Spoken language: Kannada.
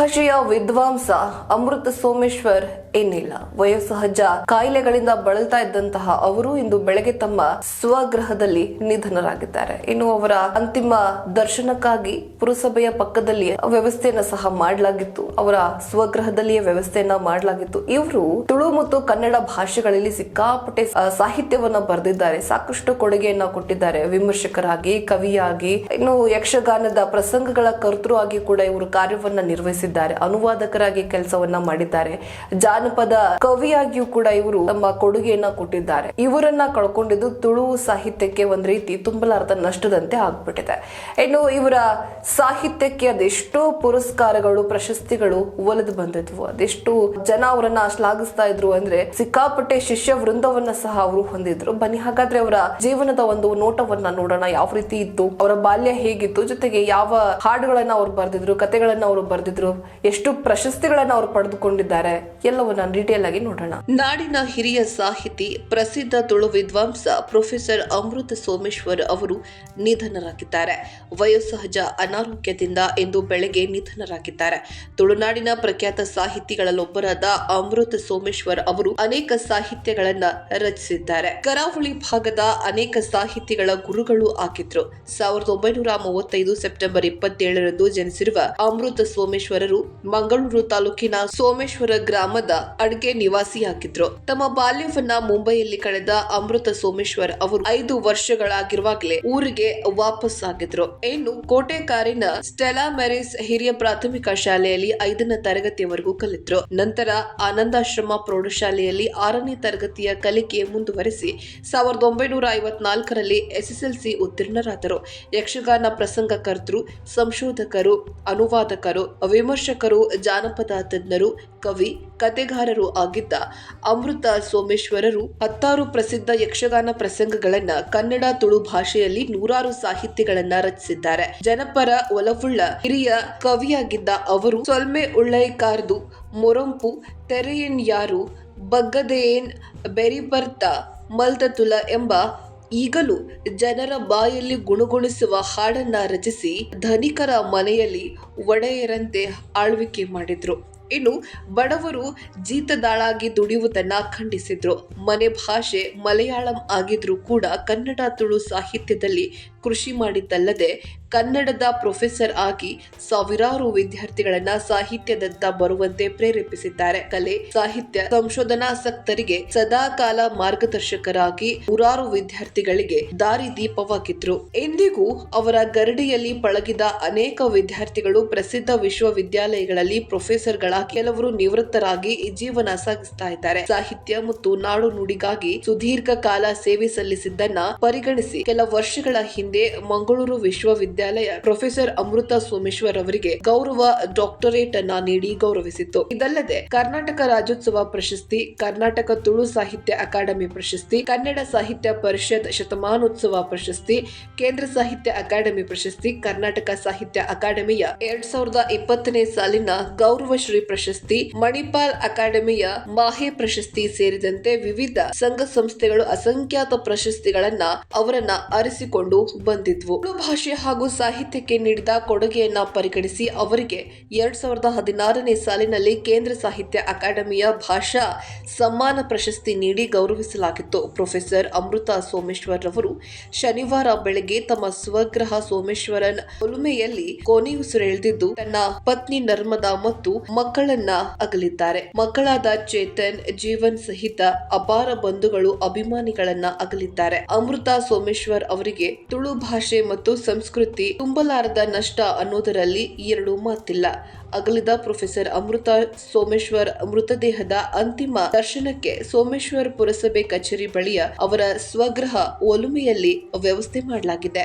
ಭಾಷೆಯ ವಿದ್ವಾಂಸ ಅಮೃತ ಸೋಮೇಶ್ವರ್ ಏನಿಲ್ಲ. ವಯೋಸಹಜ ಕಾಯಿಲೆಗಳಿಂದ ಬಳಲ್ತಾ ಇದ್ದಂತಹ ಅವರು ಇಂದು ಬೆಳಗ್ಗೆ ತಮ್ಮ ಸ್ವಗೃಹದಲ್ಲಿ ನಿಧನರಾಗಿದ್ದಾರೆ. ಇನ್ನು ಅವರ ಅಂತಿಮ ದರ್ಶನಕ್ಕಾಗಿ ಪುರಸಭೆಯ ಪಕ್ಕದಲ್ಲಿ ವ್ಯವಸ್ಥೆಯನ್ನ ಸಹ ಮಾಡಲಾಗಿತ್ತು. ಅವರ ಸ್ವಗೃಹದಲ್ಲಿಯೇ ವ್ಯವಸ್ಥೆಯನ್ನ ಮಾಡಲಾಗಿತ್ತು. ಇವರು ತುಳು ಮತ್ತು ಕನ್ನಡ ಭಾಷೆಗಳಲ್ಲಿ ಸಿಕ್ಕಾಪಟ್ಟೆ ಸಾಹಿತ್ಯವನ್ನ ಬರೆದಿದ್ದಾರೆ. ಸಾಕಷ್ಟು ಕೊಡುಗೆಯನ್ನ ಕೊಟ್ಟಿದ್ದಾರೆ. ವಿಮರ್ಶಕರಾಗಿ, ಕವಿಯಾಗಿ, ಇನ್ನು ಯಕ್ಷಗಾನದ ಪ್ರಸಂಗಗಳ ಕರ್ತೃ ಆಗಿ ಕೂಡ ಇವರು ಕಾರ್ಯವನ್ನ ನಿರ್ವಹಿಸಿದ್ದಾರೆ. ಅನುವಾದಕರಾಗಿ ಕೆಲಸವನ್ನ ಮಾಡಿದ್ದಾರೆ. ಜಾನಪದ ಕವಿಯಾಗಿಯೂ ಕೂಡ ಇವರು ತಮ್ಮ ಕೊಡುಗೆಯನ್ನ ಕೊಟ್ಟಿದ್ದಾರೆ. ಇವರನ್ನ ಕಳ್ಕೊಂಡಿದ್ದು ತುಳು ಸಾಹಿತ್ಯಕ್ಕೆ ಒಂದ್ ರೀತಿ ತುಂಬಲಾರದ ನಷ್ಟದಂತೆ ಆಗ್ಬಿಟ್ಟಿದೆ. ಇನ್ನು ಇವರ ಸಾಹಿತ್ಯಕ್ಕೆ ಅದೆಷ್ಟೋ ಪುರಸ್ಕಾರಗಳು, ಪ್ರಶಸ್ತಿಗಳು ಒಲಿದು ಬಂದಿದ್ವು. ಅದೆಷ್ಟು ಜನ ಅವರನ್ನ ಶ್ಲಾಘಿಸ್ತಾ ಇದ್ರು ಅಂದ್ರೆ ಸಿಕ್ಕಾಪಟ್ಟೆ ಶಿಷ್ಯ ವೃಂದವನ್ನ ಸಹ ಅವರು ಹೊಂದಿದ್ರು. ಬನ್ನಿ, ಹಾಗಾದ್ರೆ ಅವರ ಜೀವನದ ಒಂದು ನೋಟವನ್ನ ನೋಡೋಣ. ಯಾವ ರೀತಿ ಇತ್ತು? ಅವರ ಬಾಲ್ಯ ಹೇಗಿತ್ತು? ಜೊತೆಗೆ ಯಾವ ಹಾಡುಗಳನ್ನ ಅವ್ರು ಬರೆದಿದ್ರು, ಕತೆಗಳನ್ನ ಅವರು ಬರೆದಿದ್ರು, ಎಷ್ಟು ಪ್ರಶಸ್ತಿಗಳನ್ನ ಅವರು ಪಡೆದುಕೊಂಡಿದ್ದಾರೆ? ಎಲ್ಲವನ್ನ ಡೀಟೇಲ್ ಆಗಿ ನೋಡೋಣ. ನಾಡಿನ ಹಿರಿಯ ಸಾಹಿತಿ, ಪ್ರಸಿದ್ಧ ತುಳು ವಿದ್ವಾಂಸ ಪ್ರೊಫೆಸರ್ ಅಮೃತ ಸೋಮೇಶ್ವರ್ ಅವರು ನಿಧನರಾಗಿದ್ದಾರೆ. ವಯೋಸಹಜ ಅನಾರೋಗ್ಯದಿಂದ ಇಂದು ಬೆಳಗ್ಗೆ ನಿಧನರಾಗಿದ್ದಾರೆ. ತುಳುನಾಡಿನ ಪ್ರಖ್ಯಾತ ಸಾಹಿತಿಗಳಲ್ಲೊಬ್ಬರಾದ ಅಮೃತ ಸೋಮೇಶ್ವರ್ ಅವರು ಅನೇಕ ಸಾಹಿತ್ಯಗಳನ್ನ ರಚಿಸಿದ್ದಾರೆ. ಕರಾವಳಿ ಭಾಗದ ಅನೇಕ ಸಾಹಿತಿಗಳ ಗುರುಗಳು ಆಗಿದ್ರು. ಸಾವಿರದ ಒಂಬೈನೂರ ಮೂವತ್ತೈದು ಸೆಪ್ಟೆಂಬರ್ ಇಪ್ಪತ್ತೇಳರಂದು ಜನಿಸಿರುವ ಅಮೃತ ಸೋಮೇಶ್ವರರು ಮಂಗಳೂರು ತಾಲೂಕಿನ ಸೋಮೇಶ್ವರ ಗ್ರಾಮದ ಅಡ್ಗೆ ನಿವಾಸಿಯಾಗಿದ್ರು ತಮ್ಮ ಬಾಲ್ಯವನ್ನ ಮುಂಬೈಯಲ್ಲಿ ಕಳೆದ ಅಮೃತ ಸೋಮೇಶ್ವರ್ ಅವರು ಐದು ವರ್ಷಗಳಾಗಿರುವಾಗಲೇ ಊರಿಗೆ ವಾಪಸ್ ಆಗಿದ್ರು. ಇನ್ನು ಕೋಟೆಕಾರಿನ ಸ್ಟೆಲಾ ಮೆರಿಸ್ ಹಿರಿಯ ಪ್ರಾಥಮಿಕ ಶಾಲೆಯಲ್ಲಿ ಐದನೇ ತರಗತಿಯವರೆಗೂ ಕಲಿತರು. ನಂತರ ಆನಂದಾಶ್ರಮ ಪ್ರೌಢಶಾಲೆಯಲ್ಲಿ ಆರನೇ ತರಗತಿಯ ಕಲಿಕೆ ಮುಂದುವರೆಸಿ ಸಾವಿರದ ಒಂಬೈನೂರ ಐವತ್ನಾಲ್ಕರಲ್ಲಿ ಎಸ್ಎಸ್ಎಲ್ಸಿ ಉತ್ತೀರ್ಣರಾದರು. ಯಕ್ಷಗಾನ ಪ್ರಸಂಗಕರ್ತರು ಸಂಶೋಧಕರು, ಅನುವಾದಕರು, ವಿಮರ್ಶಕರು, ಜಾನಪದ ತಜ್ಞರು, ಕವಿ ಕತೆಗಾರರು ಆಗಿದ್ದ ಅಮೃತ ಸೋಮೇಶ್ವರರು ಹತ್ತಾರು ಪ್ರಸಿದ್ಧ ಯಕ್ಷಗಾನ ಪ್ರಸಂಗಗಳನ್ನು ಕನ್ನಡ ತುಳು ಭಾಷೆಯಲ್ಲಿ ನೂರಾರು ಸಾಹಿತ್ಯಗಳನ್ನ ರಚಿಸಿದ್ದಾರೆ. ಜನಪರ ಒಲವುಳ್ಳ ಹಿರಿಯ ಕವಿಯಾಗಿದ್ದ ಅವರು ಸೊಲ್ಮೆ ಉಳ್ಳೈಕಾರ್ದು, ಮೊರಂಪು, ತೆರೆಯನ್ ಯಾರು ಬಗ್ಗದೇನ್ ಬೆರಿಬರ್ತ, ಮಲ್ದತುಲ ಎಂಬ ಈಗಲೂ ಜನರ ಬಾಯಲ್ಲಿ ಗುಣಗುಣಿಸುವ ಹಾಡನ್ನ ರಚಿಸಿ ಧನಿಕರ ಮನೆಯಲ್ಲಿ ಒಡೆಯರಂತೆ ಆಳ್ವಿಕೆ ಮಾಡಿದ್ರು. ಇನ್ನು ಬಡವರು ಜೀತದಾಳಾಗಿ ದುಡಿಯುವುದನ್ನ ಖಂಡಿಸಿದ್ರು. ಮನೆ ಭಾಷೆ ಮಲಯಾಳಂ ಆಗಿದ್ರೂ ಕೂಡ ಕನ್ನಡ ತುಳು ಸಾಹಿತ್ಯದಲ್ಲಿ ಕೃಷಿ ಮಾಡಿದ್ದಲ್ಲದೆ ಕನ್ನಡದ ಪ್ರೊಫೆಸರ್ ಆಗಿ ಸಾವಿರಾರು ವಿದ್ಯಾರ್ಥಿಗಳನ್ನ ಸಾಹಿತ್ಯದತ್ತ ಬರುವಂತೆ ಪ್ರೇರೇಪಿಸಿದ್ದಾರೆ. ಕಲೆ, ಸಾಹಿತ್ಯ ಸಂಶೋಧನಾಸಕ್ತರಿಗೆ ಸದಾ ಕಾಲ ಮಾರ್ಗದರ್ಶಕರಾಗಿ ನೂರಾರು ವಿದ್ಯಾರ್ಥಿಗಳಿಗೆ ದಾರಿದೀಪವಾಗಿದ್ರು ಎಂದಿಗೂ ಅವರ ಗರಡಿಯಲ್ಲಿ ಪಳಗಿದ ಅನೇಕ ವಿದ್ಯಾರ್ಥಿಗಳು ಪ್ರಸಿದ್ಧ ವಿಶ್ವವಿದ್ಯಾಲಯಗಳಲ್ಲಿ ಪ್ರೊಫೆಸರ್ಗಳಾಗಿ ಕೆಲವರು ನಿವೃತ್ತರಾಗಿ ಜೀವನ ಸಾಗಿಸ್ತಾ ಇದ್ದಾರೆ. ಸಾಹಿತ್ಯ ಮತ್ತು ನಾಡು ನುಡಿಗಾಗಿ ಸುದೀರ್ಘ ಕಾಲ ಸೇವೆ ಸಲ್ಲಿಸಿದ್ದನ್ನ ಪರಿಗಣಿಸಿ, ಕೆಲ ವರ್ಷಗಳ ಹಿಂದೆ ಮಂಗಳೂರು ವಿಶ್ವವಿದ್ಯಾಲಯ ಪ್ರೊಫೆಸರ್ ಅಮೃತ ಸೋಮೇಶ್ವರ್ ಅವರಿಗೆ ಗೌರವ ಡಾಕ್ಟರೇಟ್ ಅನ್ನ ನೀಡಿ ಗೌರವಿಸಿತ್ತು. ಇದಲ್ಲದೆ ಕರ್ನಾಟಕ ರಾಜ್ಯೋತ್ಸವ ಪ್ರಶಸ್ತಿ, ಕರ್ನಾಟಕ ತುಳು ಸಾಹಿತ್ಯ ಅಕಾಡೆಮಿ ಪ್ರಶಸ್ತಿ, ಕನ್ನಡ ಸಾಹಿತ್ಯ ಪರಿಷತ್ ಶತಮಾನೋತ್ಸವ ಪ್ರಶಸ್ತಿ, ಕೇಂದ್ರ ಸಾಹಿತ್ಯ ಅಕಾಡೆಮಿ ಪ್ರಶಸ್ತಿ, ಕರ್ನಾಟಕ ಸಾಹಿತ್ಯ ಅಕಾಡೆಮಿಯ ಎರಡ್ ಸಾವಿರದ ಇಪ್ಪತ್ತನೇ ಸಾಲಿನ ಗೌರವಶ್ರೀ ಪ್ರಶಸ್ತಿ, ಮಣಿಪಾಲ್ ಅಕಾಡೆಮಿಯ ಮಾಹೆ ಪ್ರಶಸ್ತಿ ಸೇರಿದಂತೆ ವಿವಿಧ ಸಂಘ ಸಂಸ್ಥೆಗಳು ಅಸಂಖ್ಯಾತ ಪ್ರಶಸ್ತಿಗಳನ್ನ ಅವರನ್ನ ಅರಿಸಿಕೊಂಡು ಬಂದಿದ್ವು. ತುಳು ಭಾಷೆ ಹಾಗೂ ಸಾಹಿತ್ಯಕ್ಕೆ ನೀಡಿದ ಕೊಡುಗೆಯನ್ನ ಪರಿಗಣಿಸಿ ಅವರಿಗೆ ಎರಡ್ ಸಾವಿರದ ಹದಿನಾರನೇ ಸಾಲಿನಲ್ಲಿ ಕೇಂದ್ರ ಸಾಹಿತ್ಯ ಅಕಾಡೆಮಿಯ ಭಾಷಾ ಸಮ್ಮಾನ ಪ್ರಶಸ್ತಿ ನೀಡಿ ಗೌರವಿಸಲಾಗಿತ್ತು. ಪ್ರೊಫೆಸರ್ ಅಮೃತ ಸೋಮೇಶ್ವರ್ ಅವರು ಶನಿವಾರ ಬೆಳಗ್ಗೆ ತಮ್ಮ ಸ್ವಗ್ರಹ ಸೋಮೇಶ್ವರನ್ ಒಲುಮೆಯಲ್ಲಿ ಕೊನೆಯುಸಿರೆಳೆದಿದ್ದು, ತನ್ನ ಪತ್ನಿ ನರ್ಮದಾ ಮತ್ತು ಮಕ್ಕಳನ್ನ ಅಗಲಿದ್ದಾರೆ. ಮಕ್ಕಳಾದ ಚೇತನ್, ಜೀವನ್ ಸಹಿತ ಅಪಾರ ಬಂಧುಗಳು, ಅಭಿಮಾನಿಗಳನ್ನ ಅಗಲಿದ್ದಾರೆ. ಅಮೃತ ಸೋಮೇಶ್ವರ್ ಅವರಿಗೆ ತುಳು ಭಾಷೆ ಮತ್ತು ಸಂಸ್ಕೃತಿ ತುಂಬಲಾರದ ನಷ್ಟ ಅನ್ನೋದರಲ್ಲಿ ಎರಡು ಮಾತಿಲ್ಲ. ಅಗಲಿದ ಪ್ರೊಫೆಸರ್ ಅಮೃತ ಸೋಮೇಶ್ವರ್ ಮೃತದೇಹದ ಅಂತಿಮ ದರ್ಶನಕ್ಕೆ ಸೋಮೇಶ್ವರ್ ಪುರಸಭೆ ಕಚೇರಿ ಬಳಿಯ ಅವರ ಸ್ವಗೃಹ ಒಲುಮೆಯಲ್ಲಿ ವ್ಯವಸ್ಥೆ ಮಾಡಲಾಗಿದೆ.